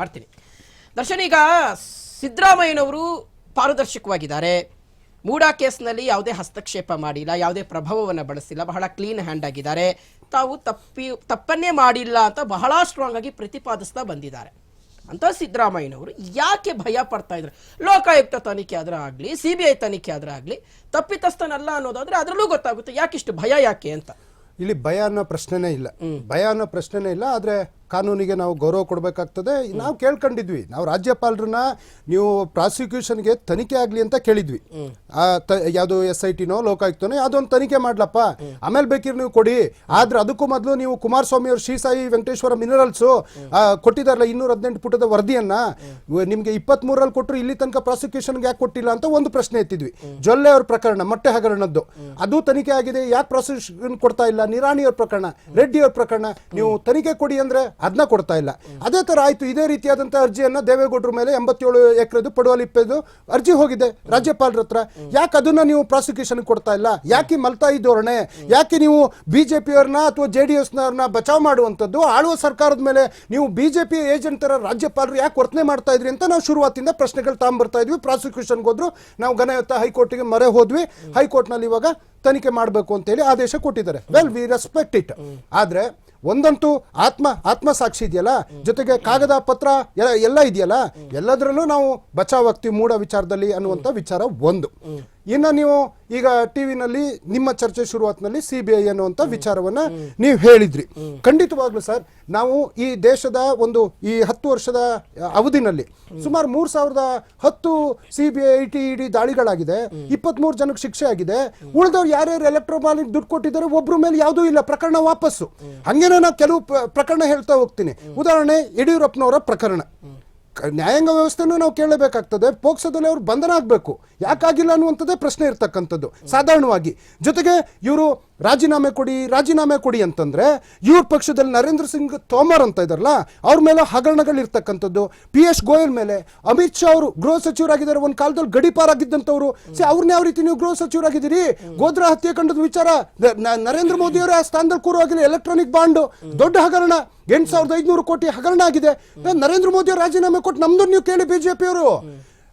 ಮಾಡ್ತೀನಿ. ದರ್ಶನ್ ಈಗ ಸಿದ್ದರಾಮಯ್ಯನವರು ಪಾರದರ್ಶಕವಾಗಿದ್ದಾರೆ. ಮೂಡಾ ಕೇಸ್ನಲ್ಲಿ ಯಾವುದೇ ಹಸ್ತಕ್ಷೇಪ ಮಾಡಿಲ್ಲ ಯಾವುದೇ ಪ್ರಭಾವವನ್ನು ಬಳಸಿಲ್ಲ ಬಹಳ ಕ್ಲೀನ್ ಹ್ಯಾಂಡ್ ಆಗಿದ್ದಾರೆ. ತಾವು ತಪ್ಪಿ ತಪ್ಪನ್ನೇ ಮಾಡಿಲ್ಲ ಅಂತ ಬಹಳ ಸ್ಟ್ರಾಂಗ್ ಆಗಿ ಪ್ರತಿಪಾದಿಸ್ತಾ ಬಂದಿದ್ದಾರೆ. ಅಂತ ಸಿದ್ದರಾಮಯ್ಯನವರು ಯಾಕೆ ಭಯ ಪಡ್ತಾ ಇದ್ರು ಲೋಕಾಯುಕ್ತ ತನಿಖೆ ಆದ್ರೆ ಆಗಲಿ ಸಿ ಬಿ ಐ ತನಿಖೆ ಆದ್ರೆ ಆಗಲಿ ತಪ್ಪಿತಸ್ಥನಲ್ಲ ಅನ್ನೋದಾದ್ರೆ ಅದರಲ್ಲೂ ಗೊತ್ತಾಗುತ್ತೆ ಯಾಕಿಷ್ಟು ಭಯ ಯಾಕೆ ಅಂತ. ಇಲ್ಲಿ ಭಯ ಅನ್ನೋ ಪ್ರಶ್ನೆನೇ ಇಲ್ಲ. ಭಯ ಅನ್ನೋ ಪ್ರಶ್ನೆನೇ ಇಲ್ಲ ಆದ್ರೆ ಕಾನೂನಿಗೆ ನಾವು ಗೌರವ ಕೊಡಬೇಕಾಗ್ತದೆ. ನಾವು ಕೇಳ್ಕೊಂಡಿದ್ವಿ. ನಾವು ರಾಜ್ಯಪಾಲರನ್ನ ನೀವು ಪ್ರಾಸಿಕ್ಯೂಷನ್ಗೆ ತನಿಖೆ ಆಗಲಿ ಅಂತ ಕೇಳಿದ್ವಿ. ಯಾವುದು ಎಸ್ ಐ ಟಿನೋ ಲೋಕಾಯುಕ್ತನೋ ಯಾವುದೊಂದು ತನಿಖೆ ಮಾಡ್ಲಪ್ಪ. ಆಮೇಲೆ ಬೇಕಿರ್ ನೀವು ಕೊಡಿ. ಆದ್ರೆ ಅದಕ್ಕೂ ಮೊದಲು ನೀವು ಕುಮಾರಸ್ವಾಮಿ ಅವರು ಶ್ರೀಸಾಯಿ ವೆಂಕಟೇಶ್ವರ ಮಿನರಲ್ಸ್ ಕೊಟ್ಟಿದಾರಲ್ಲ ಇನ್ನೂರ ಹದಿನೆಂಟು ಪುಟದ ವರದಿಯನ್ನ. ನಿಮಗೆ ಇಪ್ಪತ್ತ್ ಮೂರಲ್ಲಿ ಕೊಟ್ಟರು ಇಲ್ಲಿ ತನಕ ಪ್ರಾಸಿಕ್ಯೂಷನ್ಗೆ ಯಾಕೆ ಕೊಟ್ಟಿಲ್ಲ ಅಂತ ಒಂದು ಪ್ರಶ್ನೆ ಎತ್ತಿದ್ವಿ. ಜೊಲ್ಲೆ ಅವ್ರ ಪ್ರಕರಣ, ಮೊಟ್ಟೆ ಹಗರಣದ್ದು. ಅದು ತನಿಖೆ ಆಗಿದೆ. ಯಾಕೆ ಪ್ರಾಸಿಕ್ಯೂಷನ್ ಕೊಡ್ತಾ ಇಲ್ಲ? ನಿರಾಣಿ ಅವ್ರ ಪ್ರಕರಣ, ರೆಡ್ಡಿ ಅವ್ರ ಪ್ರಕರಣ. ನೀವು ತನಿಖೆ ಕೊಡಿ ಅಂದ್ರೆ ಅದನ್ನ ಕೊಡ್ತಾ ಇಲ್ಲ. ಅದೇ ತರ ಆಯ್ತು. ಇದೇ ರೀತಿಯಾದಂತ ಅರ್ಜಿಯನ್ನು ದೇವೇಗೌಡರ ಮೇಲೆ ಎಂಬತ್ತೇಳು ಎಕರೆದು ಪಡುವಲಿಪ್ಪೆದು ಅರ್ಜಿ ಹೋಗಿದೆ ರಾಜ್ಯಪಾಲರ ಹತ್ರ. ಯಾಕೆ ಅದನ್ನ ನೀವು ಪ್ರಾಸಿಕ್ಯೂಷನ್ ಕೊಡ್ತಾ ಇಲ್ಲ? ಯಾಕೆ ಮಲ್ತಾಯಿ ಧೋರಣೆ? ಯಾಕೆ ನೀವು ಬಿ ಜೆ ಪಿಯವ್ರನ್ನ ಅಥವಾ ಜೆ ಡಿ ಎಸ್ನವ್ರನ್ನ ಬಚಾವ್ ಮಾಡುವಂಥದ್ದು? ಆಳುವ ಸರ್ಕಾರದ ಮೇಲೆ ನೀವು ಬಿ ಜೆ ಪಿ ಏಜೆಂಟ್ ತರ ರಾಜ್ಯಪಾಲರು ಯಾಕೆ ವರ್ತನೆ ಮಾಡ್ತಾ ಇದ್ರಿ ಅಂತ ನಾವು ಶುರುವಾತಿಂದ ಪ್ರಶ್ನೆಗಳು ತಾಂಬರ್ತಾ ಇದ್ವಿ. ಪ್ರಾಸಿಕ್ಯೂಷನ್ಗೆ ಹೋದ್ರು. ನಾವು ಘನಯುತ ಹೈಕೋರ್ಟ್ಗೆ ಮರೆ ಹೋದ್ವಿ. ಹೈಕೋರ್ಟ್ನಲ್ಲಿ ಇವಾಗ ತನಿಖೆ ಮಾಡಬೇಕು ಅಂತೇಳಿ ಆದೇಶ ಕೊಟ್ಟಿದ್ದಾರೆ. ವೆಲ್ ವಿ ರೆಸ್ಪೆಕ್ಟ್ ಇಟ್ ಆದ್ರೆ ಒಂದಂತೂ ಆತ್ಮ, ಆತ್ಮಸಾಕ್ಷಿ ಇದೆಯಲ್ಲ? ಜೊತೆಗೆ ಕಾಗದ, ಪತ್ರ, ಎಲ್ಲ ಇದೆಯಲ್ಲ? ಎಲ್ಲದರಲ್ಲೂ ನಾವು ಬಚಾವಾಗ್ತೀವಿ ಮೂಡ ವಿಚಾರದಲ್ಲಿ ಅನ್ನುವಂಥ ವಿಚಾರ ಒಂದು. ಇನ್ನ ನೀವು ಈಗ ಟಿವಿನಲ್ಲಿ ನಿಮ್ಮ ಚರ್ಚೆ ಶುರುವಾತ್ನಲ್ಲಿ ಸಿ ಬಿ ಐ ಅನ್ನುವಂಥ ವಿಚಾರವನ್ನ ನೀವು ಹೇಳಿದ್ರಿ. ಖಂಡಿತವಾಗ್ಲೂ ಸರ್ ನಾವು ಈ ದೇಶದ ಒಂದು ಈ ಹತ್ತು ವರ್ಷದ ಅವಧಿನಲ್ಲಿ ಸುಮಾರು ಮೂರು ಸಾವಿರದ ಹತ್ತು C B I T ED ದಾಳಿಗಳಾಗಿದೆ. ಇಪ್ಪತ್ಮೂರು ಜನಕ್ಕೆ ಶಿಕ್ಷೆ ಆಗಿದೆ. ಉಳಿದವ್ರು ಯಾರ್ಯಾರು ಎಲೆಕ್ಟ್ರೋಮಾಲಿಕ್ ದುಡ್ಡು ಕೊಟ್ಟಿದ್ದಾರೆ ಒಬ್ರ ಮೇಲೆ ಯಾವುದೂ ಇಲ್ಲ ಪ್ರಕರಣ ವಾಪಸ್ಸು. ಹಂಗೇನ ನಾನು ಕೆಲವು ಪ್ರಕರಣ ಹೇಳ್ತಾ ಹೋಗ್ತೀನಿ. ಉದಾಹರಣೆ ಯಡಿಯೂರಪ್ಪನವರ ಪ್ರಕರಣ. ನ್ಯಾಯಾಂಗ ವ್ಯವಸ್ಥೆನೂ ನಾವು ಕೇಳಬೇಕಾಗ್ತದೆ ಪೋಕ್ಸೋದಲ್ಲಿ ಅವರು ಬಂಧನ ಆಗಬೇಕು. ಯಾಕಾಗಿಲ್ಲ ಅನ್ನುವಂಥದ್ದೇ ಪ್ರಶ್ನೆ ಇರ್ತಕ್ಕಂಥದ್ದು, ಸಾಧಾರಣವಾಗಿ. ಜೊತೆಗೆ ಇವರು ರಾಜೀನಾಮೆ ಕೊಡಿ ರಾಜೀನಾಮೆ ಕೊಡಿ ಅಂತಂದ್ರೆ ಇವ್ರ ಪಕ್ಷದಲ್ಲಿ ನರೇಂದ್ರ ಸಿಂಗ್ ತೋಮರ್ ಅಂತ ಇದಾರಲ್ಲ, ಅವ್ರ ಮೇಲೆ ಹಗರಣಗಳು ಇರ್ತಕ್ಕಂಥದ್ದು ಪಿ ಎಸ್ ಗೋಯಲ್ ಮೇಲೆ ಅಮಿತ್ ಶಾ ಅವರು ಗೃಹ ಸಚಿವರಾಗಿದ್ದಾರೆ, ಒಂದು ಕಾಲದಲ್ಲಿ ಗಡಿಪಾರಾಗಿದ್ದಂಥವ್ರು. ಸಿ ಅವ್ರನ್ನ ಯಾವ ರೀತಿ ನೀವು ಗೃಹ ಸಚಿವರಾಗಿದ್ದೀರಿ? ಗೋದ್ರಾ ಹತ್ಯೆಕಾಂಡದ ವಿಚಾರ, ನ- ನ- ನರೇಂದ್ರ ಮೋದಿ ಆ ಸ್ಥಾನದಲ್ಲಿ ಕೂರುವಾಗಿಲ್ಲ ಎಲೆಕ್ಟ್ರಾನಿಕ್ ಬಾಂಡ್ ದೊಡ್ಡ ಹಗರಣ. ಎಂಟು ಸಾವಿರದ ಐದುನೂರು ಕೋಟಿ ಹಗರಣ ಆಗಿದೆ. ನರೇಂದ್ರ ಮೋದಿ ರಾಜೀನಾಮೆ ಕೊಟ್ಟು ನಮ್ದು ನೀವು ಕೇಳಿ ಬಿಜೆಪಿ ಅವರು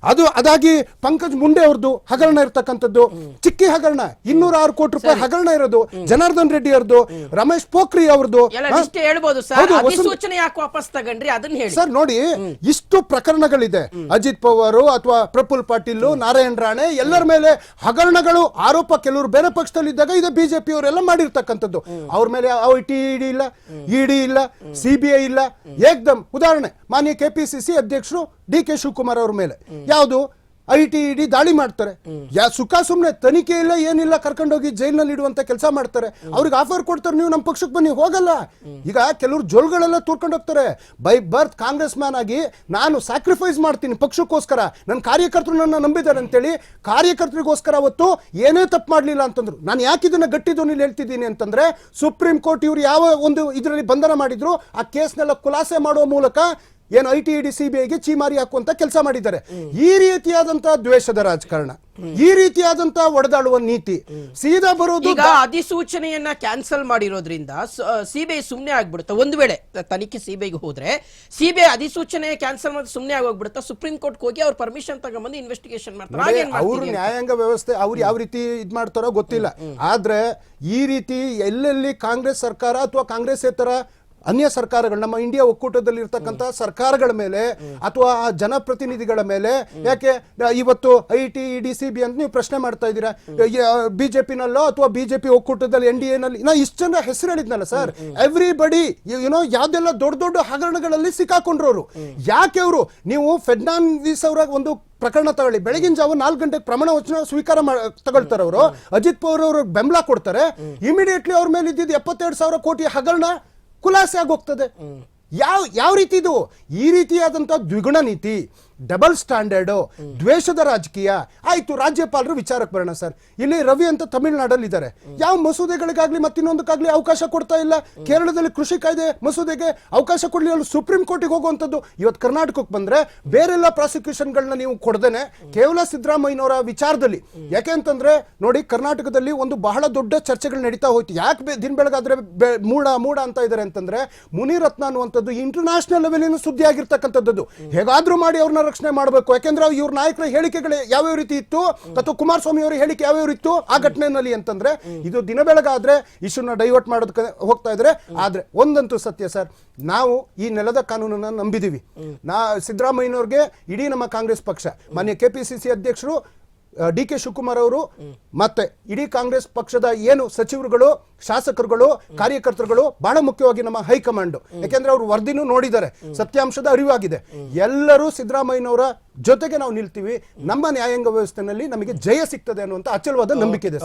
ಅದು ಅದಾಗಿ ಪಂಕಜ್ ಮುಂಡೆ ಅವ್ರದ್ದು ಹಗರಣ ಇರ್ತಕ್ಕಂಥದ್ದು. ಚಿಕ್ಕಿ ಹಗರಣ ಇನ್ನೂರ ಆರು ಕೋಟಿ ರೂಪಾಯಿ ಹಗರಣ ಇರೋದು ಜನಾರ್ದನ್ ರೆಡ್ಡಿ ಅವ್ರದ್ದು ರಮೇಶ್ ಪೋಖ್ರಿ ಅವ್ರದ್ದು. ಹೇಳ್ಬೋದು ಸರ್. ನೋಡಿ ಇಷ್ಟು ಪ್ರಕರಣಗಳಿದೆ. ಅಜಿತ್ ಪವಾರ್ ಅಥವಾ ಪ್ರಫುಲ್ ಪಾಟೀಲ್ ನಾರಾಯಣ್ ರಾಣೆ ಎಲ್ಲರ ಮೇಲೆ ಹಗರಣಗಳು ಆರೋಪ ಕೆಲವರು ಬೇರೆ ಪಕ್ಷದಲ್ಲಿ ಇದ್ದಾಗ ಇದೆ ಬಿಜೆಪಿ ಅವರೆಲ್ಲ ಮಾಡಿರ್ತಕ್ಕಂಥದ್ದು. ಅವ್ರ ಮೇಲೆ ಟಿ ಇಡಿ ಇಲ್ಲ ಇಡಿ ಇಲ್ಲ ಸಿಬಿಐ ಇಲ್ಲ ಏಕ್ದಮ್ ಉದಾಹರಣೆ ಮಾನ್ಯ ಕೆಪಿಸಿಸಿ ಅಧ್ಯಕ್ಷರು ಡಿ ಕೆ ಶಿವಕುಮಾರ್ ಅವ್ರ ಮೇಲೆ. ಯಾವುದು? ಐ ಟಿ ಇಡಿ ದಾಳಿ ಮಾಡ್ತಾರೆ. ಯಾ ಸುಖ ಸುಮ್ಮನೆ ತನಿಖೆ ಇಲ್ಲ ಏನಿಲ್ಲ ಕರ್ಕೊಂಡೋಗಿ ಜೈಲ್ನಲ್ಲಿ ಇಡುವಂತ ಕೆಲಸ ಮಾಡ್ತಾರೆ. ಅವ್ರಿಗೆ ಆಫರ್ ಕೊಡ್ತಾರೆ ನೀವು ನಮ್ಮ ಪಕ್ಷಕ್ಕೆ ಬನ್ನಿ ಹೋಗಲ್ಲ. ಈಗ ಕೆಲವರು ಜೋಲ್ಗಳೆಲ್ಲ ತೂರ್ಕೊಂಡು ಹೋಗ್ತಾರೆ. ಬೈ ಬರ್ತ್ ಕಾಂಗ್ರೆಸ್ ಮ್ಯಾನ್ ಆಗಿ ನಾನು ಸ್ಯಾಕ್ರಿಫೈಸ್ ಮಾಡ್ತೀನಿ ಪಕ್ಷಕ್ಕೋಸ್ಕರ. ನನ್ನ ಕಾರ್ಯಕರ್ತರು ನನ್ನ ನಂಬಿದ್ದಾರೆ ಅಂತೇಳಿ ಕಾರ್ಯಕರ್ತರಿಗೋಸ್ಕರ ಅವತ್ತು ಏನೇ ತಪ್ಪು ಮಾಡಲಿಲ್ಲ ಅಂತಂದ್ರು. ನಾನು ಯಾಕೆ ಇದನ್ನ ಗಟ್ಟಿ ಧ್ವನಿಲಿ ಹೇಳ್ತಿದ್ದೀನಿ ಅಂತಂದ್ರೆ ಸುಪ್ರೀಂ ಕೋರ್ಟ್ ಇವರು ಯಾವ ಒಂದು ಇದರಲ್ಲಿ ಬಂಧನ ಮಾಡಿದ್ರು ಆ ಕೇಸ್ನೆಲ್ಲ ಖುಲಾಸೆ ಮಾಡುವ ಮೂಲಕ ಏನು I T ED C B ಐಗೆ ಚೀಮಾರಿ ಹಾಕುವಂತ ಕೆಲಸ ಮಾಡಿದ್ದಾರೆ. ಈ ರೀತಿಯಾದಂತಹ ದ್ವೇಷದ ರಾಜಕಾರಣ ಈ ರೀತಿಯಾದಂತಹ ಒಡೆದಾಡುವ ನೀತಿ ಸೀದಾ ಬರೋದು ಈಗ ಅಧಿಸೂಚನೆಯನ್ನ ಕ್ಯಾನ್ಸಲ್ ಮಾಡಿರೋದ್ರಿಂದ ಸಿಬಿಐ ಸುಮ್ನೆ ಆಗ್ಬಿಡುತ್ತೆ. ಒಂದು ವೇಳೆ ತನಿಖೆ ಸಿಬಿಐಗೆ ಹೋದ್ರೆ ಸಿಬಿಐ ಅಧಿಸೂಚನೆ ಕ್ಯಾನ್ಸಲ್ ಮಾಡಿ ಸುಮ್ನೆ ಆಗೋಗ್ಬಿಡುತ್ತೆ ಸುಪ್ರೀಂ ಕೋರ್ಟ್ ಹೋಗಿ ಅವ್ರ ಪರ್ಮಿಷನ್ ತಗೊಂಬಂದು ಇನ್ವೆಸ್ಟಿಗೇಷನ್ ಮಾಡ್ತಾರೆ. ಅವ್ರ ನ್ಯಾಯಾಂಗ ವ್ಯವಸ್ಥೆ ಅವ್ರು ಯಾವ ರೀತಿ ಇದ್ ಮಾಡ್ತಾರೋ ಗೊತ್ತಿಲ್ಲ. ಆದ್ರೆ ಈ ರೀತಿ ಎಲ್ಲೆಲ್ಲಿ ಕಾಂಗ್ರೆಸ್ ಸರ್ಕಾರ ಅಥವಾ ಕಾಂಗ್ರೆಸ್ಸೇತರ ಅನ್ಯ ಸರ್ಕಾರಗಳು ನಮ್ಮ ಇಂಡಿಯಾ ಒಕ್ಕೂಟದಲ್ಲಿ ಇರ್ತಕ್ಕಂಥ ಸರ್ಕಾರಗಳ ಮೇಲೆ ಅಥವಾ ಆ ಜನಪ್ರತಿನಿಧಿಗಳ ಮೇಲೆ ಯಾಕೆ ಇವತ್ತು I T E D C B ಅಂತ ನೀವು ಪ್ರಶ್ನೆ ಮಾಡ್ತಾ ಇದ್ದೀರಾ? ಬಿಜೆಪಿನಲ್ಲೋ ಅಥವಾ ಬಿಜೆಪಿ ಒಕ್ಕೂಟದಲ್ಲಿ ಎನ್ ಡಿ ಎನಲ್ಲಿ ನಾ ಇಷ್ಟು ಜನ ಹೆಸರು ಹೇಳಿದ್ನಲ್ಲ ಸರ್. ಎವ್ರಿಬಡಿ ಯುನೋ ಯಾವ್ದೆಲ್ಲ ದೊಡ್ಡ ದೊಡ್ಡ ಹಗರಣಗಳಲ್ಲಿ ಸಿಕ್ಕಾಕೊಂಡ್ರವ್ರು. ಯಾಕೆ ಅವರು? ನೀವು ಫೆಡ್ನಾಂಡಿಸ್ ಅವರ ಒಂದು ಪ್ರಕರಣ ತಗೊಳ್ಳಿ. ಬೆಳಗಿನ ಜಾವ ನಾಲ್ಕು ಗಂಟೆಗೆ ಪ್ರಮಾಣ ವಚನ ಸ್ವೀಕಾರ ತಗೊಳ್ತಾರೆ ಅವರು. ಅಜಿತ್ ಪವಾರ್ ಅವರು ಬೆಂಬಲ ಕೊಡ್ತಾರೆ. ಇಮಿಡಿಯೇಟ್ಲಿ ಅವ್ರ ಮೇಲೆ ಇದ್ದಿದ್ದು ಎಪ್ಪತ್ತೆರಡು ಸಾವಿರ ಕೋಟಿ ಹಗರಣ ಖುಲಾಸೆ ಆಗೋಗ್ತದೆ. ಯಾವ ಯಾವ ರೀತಿ ಇದು? ಈ ರೀತಿಯಾದಂಥ ದ್ವಿಗುಣ ನೀತಿ. ಡಬಲ್ ಸ್ಟ್ಯಾಂಡರ್ಡು, ದ್ವೇಷದ ರಾಜಕೀಯ. ಆಯ್ತು, ರಾಜ್ಯಪಾಲರು ವಿಚಾರಕ್ಕೆ ಬರೋಣ ಸರ್. ಇಲ್ಲಿ ರವಿ ಅಂತ ತಮಿಳುನಾಡಲ್ಲಿ ಇದ್ದಾರೆ ಯಾವ ಮಸೂದೆಗಳಿಗಾಗ್ಲಿ ಮತ್ತಿನ್ನೊಂದಕ್ಕಾಗ್ಲಿ ಅವಕಾಶ ಕೊಡ್ತಾ ಇಲ್ಲ. ಕೇರಳದಲ್ಲಿ ಕೃಷಿ ಕಾಯ್ದೆ ಮಸೂದೆಗೆ ಅವಕಾಶ ಕೊಡಲಿ ಅಲ್ಲಿ ಸುಪ್ರೀಂ ಕೋರ್ಟಿಗೆ ಹೋಗುವಂಥದ್ದು. ಇವತ್ತು ಕರ್ನಾಟಕಕ್ಕೆ ಬಂದ್ರೆ ಬೇರೆಲ್ಲ ಪ್ರಾಸಿಕ್ಯೂಷನ್ಗಳನ್ನ ನೀವು ಕೊಡ್ದೇನೆ ಕೇವಲ ಸಿದ್ದರಾಮಯ್ಯನವರ ವಿಚಾರದಲ್ಲಿ. ಯಾಕೆ ಅಂತಂದ್ರೆ, ನೋಡಿ, ಕರ್ನಾಟಕದಲ್ಲಿ ಒಂದು ಬಹಳ ದೊಡ್ಡ ಚರ್ಚೆಗಳು ನಡೀತಾ ಹೋಯ್ತು. ಯಾಕೆ ದಿನ ಬೆಳಗಾದ್ರೆ ಮೂಡ ಮೂಡ ಅಂತ ಇದ್ದಾರೆ ಅಂತಂದ್ರೆ, ಮುನಿರತ್ನ ಅನ್ನುವಂಥದ್ದು ಇಂಟರ್ನ್ಯಾಷನಲ್ ಲೆವೆಲಿನ ಸುದ್ದಿ ಆಗಿರ್ತಕ್ಕಂಥದ್ದು ಹೇಗಾದ್ರೂ ಮಾಡಿ ಅವ್ರನ್ನ ರಕ್ಷಣೆ ಮಾಡಬೇಕು. ಯಾಕೆಂದ್ರೆ ಇವ್ರ ನಾಯಕರ ಹೇಳಿಕೆಗಳು ಯಾವ್ಯಾವ ರೀತಿ ಇತ್ತು? ಅಥವಾ ಕುಮಾರಸ್ವಾಮಿ ಅವರ ಹೇಳಿಕೆ ಯಾವ್ಯಾವ ಇತ್ತು? ಆ ಘಟನೆಯಲ್ಲಿ ಅಂತಂದ್ರೆ ಇದು ದಿನ ಬೆಳಗಾದ್ರೆ ಇಶ್ಯೂನ ಡೈವರ್ಟ್ ಮಾಡೋದಕ್ಕೆ ಹೋಗ್ತಾ ಇದ್ರೆ ಆದ್ರೆ ಒಂದಂತೂ ಸತ್ಯ ಸರ್, ನಾವು ಈ ನೆಲದ ಕಾನೂನನ್ನ ನಂಬಿದೀವಿ. ನಾ ಸಿದ್ದರಾಮಯ್ಯನವ್ರಿಗೆ ಇಡೀ ನಮ್ಮ ಕಾಂಗ್ರೆಸ್ ಪಕ್ಷ, ಮಾನ್ಯ ಕೆಪಿಸಿಸಿ ಅಧ್ಯಕ್ಷರು ಡಿ ಕೆ ಶಿವಕುಮಾರ್ ಅವರು ಮತ್ತೆ ಇಡೀ ಕಾಂಗ್ರೆಸ್ ಪಕ್ಷದ ಏನು ಸಚಿವರುಗಳು, ಶಾಸಕರುಗಳು, ಕಾರ್ಯಕರ್ತರುಗಳು ಬಹಳ ಮುಖ್ಯವಾಗಿ ನಮ್ಮ ಹೈಕಮಾಂಡ್. ಯಾಕೆಂದ್ರೆ ಅವರು ವರದಿನೂ ನೋಡಿದ್ದಾರೆ. ಸತ್ಯಾಂಶದ ಅರಿವಾಗಿದೆ. ಎಲ್ಲರೂ ಸಿದ್ದರಾಮಯ್ಯನವರ ಜೊತೆಗೆ ನಾವು ನಿಲ್ತೀವಿ. ನಮ್ಮ ನ್ಯಾಯಾಂಗ ವ್ಯವಸ್ಥೆನಲ್ಲಿ ನಮಗೆ ಜಯ ಸಿಗ್ತದೆ ಅನ್ನುವಂತ ಅಚಲವಾದ ನಂಬಿಕೆ ಇದೆ